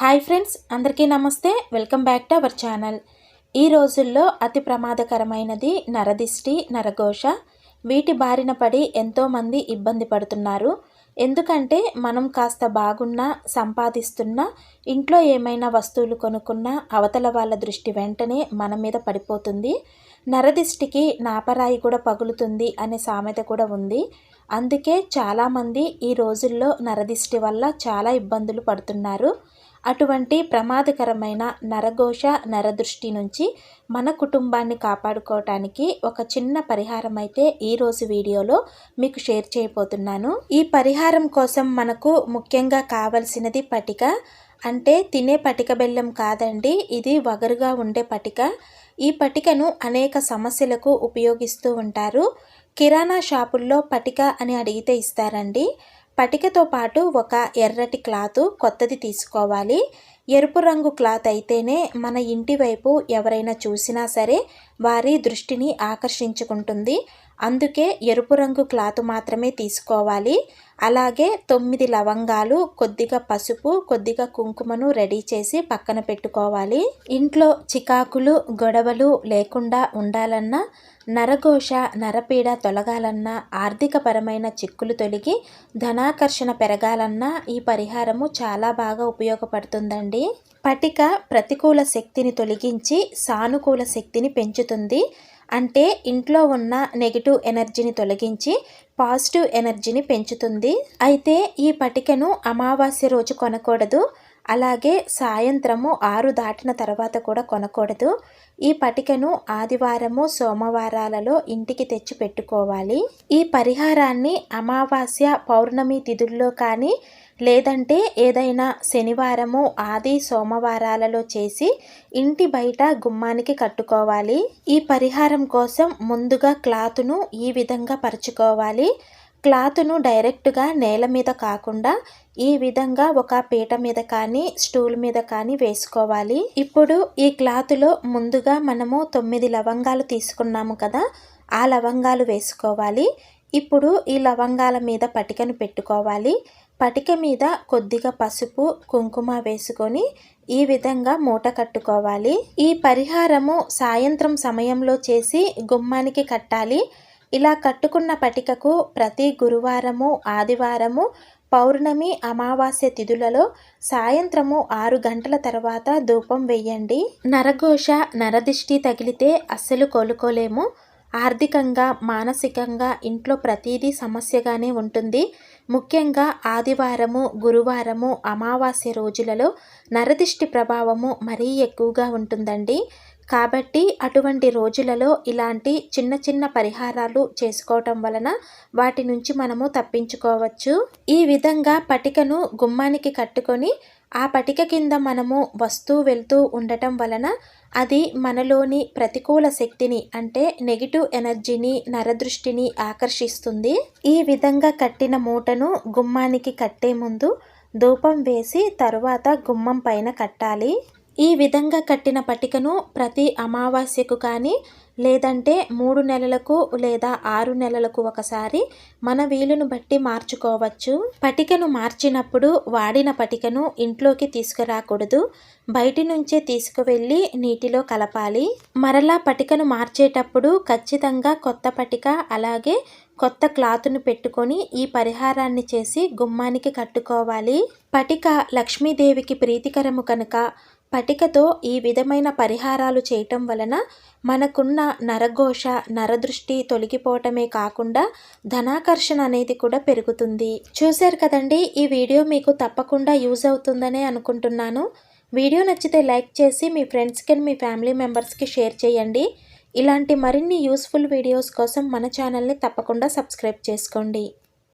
Hi friends అందరికీ నమస్తే. Welcome back to our channel. ఈ రోజుల్లో అతి ప్రమాదకరమైనది నరదిష్టి నరఘోష. వీటి బారిన పడి ఎంతోమంది ఇబ్బంది పడుతున్నారు. ఎందుకంటే మనం కాస్త బాగున్నా సంపాదిస్తున్నా ఇంట్లో ఏమైనా వస్తువులు కొనుక్కున్నా అవతల వాళ్ళ దృష్టి వెంటనే మన మీద పడిపోతుంది. నరదిష్టికి నాపరాయి కూడా పగులుతుంది అనే సామెత కూడా ఉంది. అందుకే చాలామంది ఈ రోజుల్లో నరదిష్టి వల్ల చాలా ఇబ్బందులు పడుతున్నారు. అటువంటి ప్రమాదకరమైన నరఘోష నరదృష్టి నుంచి మన కుటుంబాన్ని కాపాడుకోవటానికి ఒక చిన్న పరిహారం అయితే ఈరోజు వీడియోలో మీకు షేర్ చేయబోతున్నాను. ఈ పరిహారం కోసం మనకు ముఖ్యంగా కావలసినది పటిక అంటే తినే పటిక బెల్లం కాదండి ఇది వగరుగా ఉండే పటిక. ఈ పటికను అనేక సమస్యలకు ఉపయోగిస్తూ ఉంటారు. కిరాణా షాపుల్లో పటిక అని అడిగితే ఇస్తారండి. పటికతో పాటు ఒక ఎర్రటి క్లాత్ కొత్తది తీసుకోవాలి. ఎరుపు రంగు క్లాత్ అయితేనే మన ఇంటి వైపు ఎవరైనా చూసినా సరే వారి దృష్టిని ఆకర్షించుకుంటుంది. అందుకే ఎరుపు రంగు క్లాత్ మాత్రమే తీసుకోవాలి. అలాగే తొమ్మిది లవంగాలు కొద్దిగా పసుపు కొద్దిగా కుంకుమను రెడీ చేసి పక్కన పెట్టుకోవాలి. ఇంట్లో చికాకులు గొడవలు లేకుండా ఉండాలన్నా నరఘోష నరపీడ తొలగాలన్నా ఆర్థికపరమైన చిక్కులు తొలగి ధనాకర్షణ పెరగాలన్నా ఈ పరిహారము చాలా బాగా ఉపయోగపడుతుందండి. పటిక ప్రతికూల శక్తిని తొలగించి సానుకూల శక్తిని పెంచుతుంది. అంటే ఇంట్లో ఉన్న నెగిటివ్ ఎనర్జీని తొలగించి పాజిటివ్ ఎనర్జీని పెంచుతుంది. అయితే ఈ పటికను అమావాస్య రోజు కొనకూడదు. అలాగే సాయంత్రము ఆరు దాటిన తర్వాత కూడా కొనకూడదు. ఈ పటికను ఆదివారము సోమవారాలలో ఇంటికి తెచ్చి పెట్టుకోవాలి. ఈ పరిహారాన్ని అమావాస్య పౌర్ణమి తిథుల్లో కానీ లేదంటే ఏదైనా శనివారము ఆది సోమవారాలలో చేసి ఇంటి బయట గుమ్మానికి కట్టుకోవాలి. ఈ పరిహారం కోసం ముందుగా క్లాతును ఈ విధంగా పరుచుకోవాలి. క్లాత్ను డైరెక్ట్గా నేల మీద కాకుండా ఈ విధంగా ఒక పీట మీద కానీ స్టూల్ మీద కానీ వేసుకోవాలి. ఇప్పుడు ఈ క్లాత్లో ముందుగా మనము తొమ్మిది లవంగాలు తీసుకున్నాము కదా ఆ లవంగాలు వేసుకోవాలి. ఇప్పుడు ఈ లవంగాల మీద పటికను పెట్టుకోవాలి. పటిక మీద కొద్దిగా పసుపు కుంకుమ వేసుకొని ఈ విధంగా మూట కట్టుకోవాలి. ఈ పరిహారము సాయంత్రం సమయంలో చేసి గుమ్మానికి కట్టాలి. ఇలా కట్టుకున్న పటికకు ప్రతి గురువారము ఆదివారము పౌర్ణమి అమావాస్య తిథులలో సాయంత్రము ఆరు గంటల తర్వాత ధూపం వేయండి. నరఘోష నరదిష్టి తగిలితే అస్సలు కోలుకోలేము. ఆర్థికంగా మానసికంగా ఇంట్లో ప్రతీదీ సమస్యగానే ఉంటుంది. ముఖ్యంగా ఆదివారము గురువారము అమావాస్య రోజులలో నరదిష్టి ప్రభావము మరీ ఎక్కువగా ఉంటుందండి. కాబట్టి అటువంటి రోజులలో ఇలాంటి చిన్న చిన్న పరిహారాలు చేసుకోవటం వలన వాటి నుంచి మనము తప్పించుకోవచ్చు. ఈ విధంగా పటికను గుమ్మానికి కట్టుకొని ఆ పటిక కింద మనము వస్తూ వెళ్తూ ఉండటం వలన అది మనలోని ప్రతికూల శక్తిని అంటే నెగిటివ్ ఎనర్జీని నరదృష్టిని ఆకర్షిస్తుంది. ఈ విధంగా కట్టిన మూటను గుమ్మానికి కట్టే ముందు ధూపం వేసి తరువాత గుమ్మం పైన కట్టాలి. ఈ విధంగా కట్టిన పటికను ప్రతి అమావాస్యకు కానీ లేదంటే మూడు నెలలకు లేదా ఆరు నెలలకు ఒకసారి మన వీలును బట్టి మార్చుకోవచ్చు. పటికను మార్చినప్పుడు వాడిన పటికను ఇంట్లోకి తీసుకురాకూడదు. బయటి నుంచే తీసుకువెళ్ళి నీటిలో కలపాలి. మరలా పటికను మార్చేటప్పుడు ఖచ్చితంగా కొత్త పటిక అలాగే కొత్త క్లాత్ను పెట్టుకొని ఈ పరిహారాన్ని చేసి గుమ్మానికి కట్టుకోవాలి. పటిక లక్ష్మీదేవికి ప్రీతికరము కనుక పటికతో ఈ విధమైన పరిహారాలు చేయటం వలన మనకున్న నరఘోష నరదృష్టి తొలగిపోవటమే కాకుండా ధనాకర్షణ అనేది కూడా పెరుగుతుంది. చూశారు కదండి ఈ వీడియో మీకు తప్పకుండా యూజ్ అవుతుందనే అనుకుంటున్నాను. వీడియో నచ్చితే లైక్ చేసి మీ ఫ్రెండ్స్కి మీ ఫ్యామిలీ మెంబర్స్కి షేర్ చేయండి. ఇలాంటి మరిన్ని యూస్ఫుల్ వీడియోస్ కోసం మన ఛానల్ని తప్పకుండా సబ్స్క్రైబ్ చేసుకోండి.